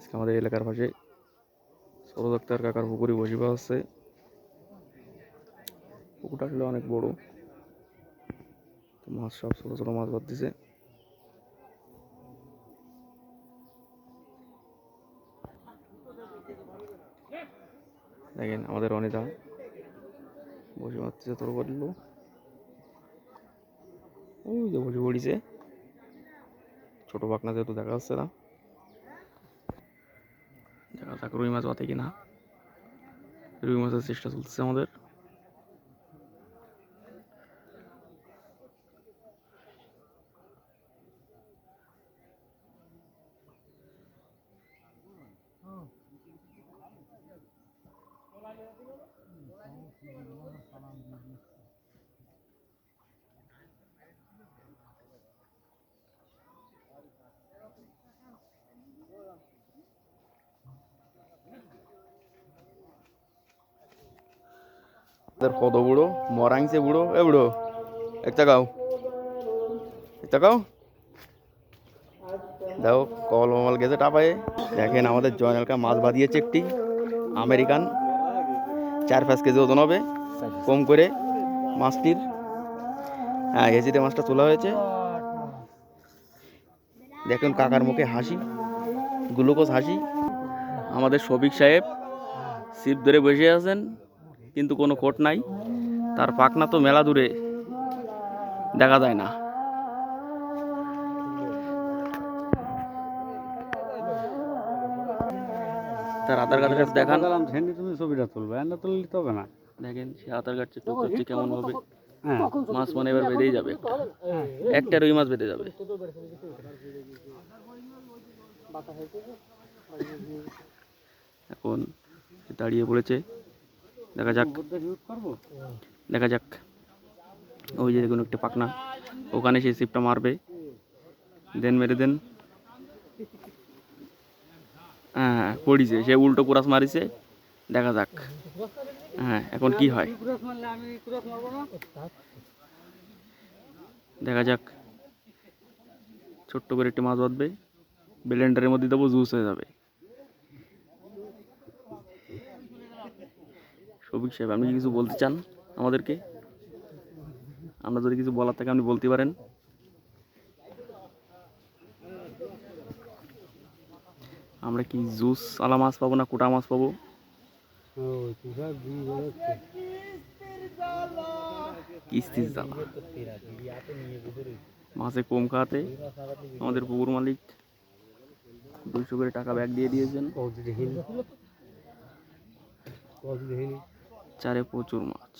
আজকে আমাদের এলাকার পাশে সরোজ আক্তার কাকার পুকুরে বসিবা হচ্ছে পুকুরটা আসলে অনেক বড়। তো মাছ সব ছোটো ছোটো মাছ বাদ দিছে দেখেন আমাদের অনিতা বসে মারতেছে তোর বলল ওই যে বসে পড়িছে। ছোট পাকনা যেহেতু দেখা যাচ্ছে না। দেখা যাক রুই মাছ বাতে কিনা রুই মাছের চেষ্টা চলছে আমাদের তোর কত বুড়ো? মরাংছে বুড়ো? এ বুড়ো একটা গাও একটা গাও দেখো কল মল গেছে টাপায়ে। দেখেন আমাদের জয়নালকা মাছ বাঁধিয়েছে একটি আমেরিকান। চার পাঁচ কেজি ওজন হবে, কম করে মাছটির। হ্যাঁ কেজিতে মাছটা তোলা হয়েছে। দেখুন কাকার মুখে হাসি, গ্লুকোজ হাসি। আমাদের শফিক সাহেব, সিপ ধরে বসে আছেন। কিন্তু কোনো কোট নাই। তার পাখনা তো মেলা দূরে। দেখা যায় না। তার আধার কার্ডের কাছে দেখান। দেখালাম তুমি ছবিটা তুলবে এনে তুললে তো হবে না। দেখেন সে আধার কার্ড চেক করছে কেমন হবে। হ্যাঁ। মাছ মানে এবার বেঁধেই যাবে। একটা রুই মাছ বেঁধে যাবে। এখন দাঁড়িয়ে পড়েছে দেখা যাক। দেখা যাক। ওই যে দেখুন একটা পাকনা ওখানে সেই সিপটা মারবে। দেন মেরে দেন। হ্যাঁ পড়িছে। সে উল্টো কুরাস মারিছে। দেখা যাক। হ্যাঁ এখন কি হয়? দেখা যাক। ছোট্ট করে একটি মাছ বাঁধবে। ব্লেন্ডারের মধ্যে দেবো জুস হয়ে যাবে। সবিক সাহেব আপনি কিছু বলতে চান আমাদেরকে? আমরা যদি কিছু বলার থাকে আপনি বলতে পারেন। আমরা কি জুস আলা মাছ পাবো না কোটা মাছ পাবো? কিস্তির জ্বালা। মাছে কম খাওয়াতে আমাদের পুকুর মালিক দুইশো করে টাকা ব্যাগ দিয়ে দিয়েছেন। চারে প্রচুর মাছ।